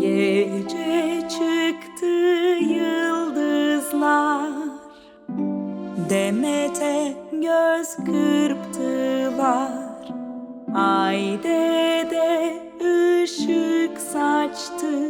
Gece çıktı yıldızlar. Demet'e göz kırptılar. Ayde de ışık saçtı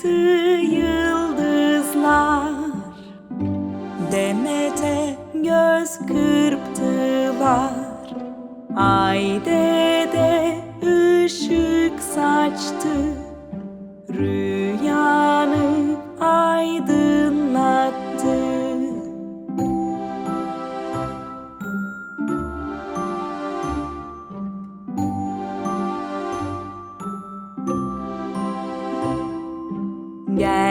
çıktı yıldızlar. Demet'e göz kırptılar. Ayde de ışık saçtı. Rüyanı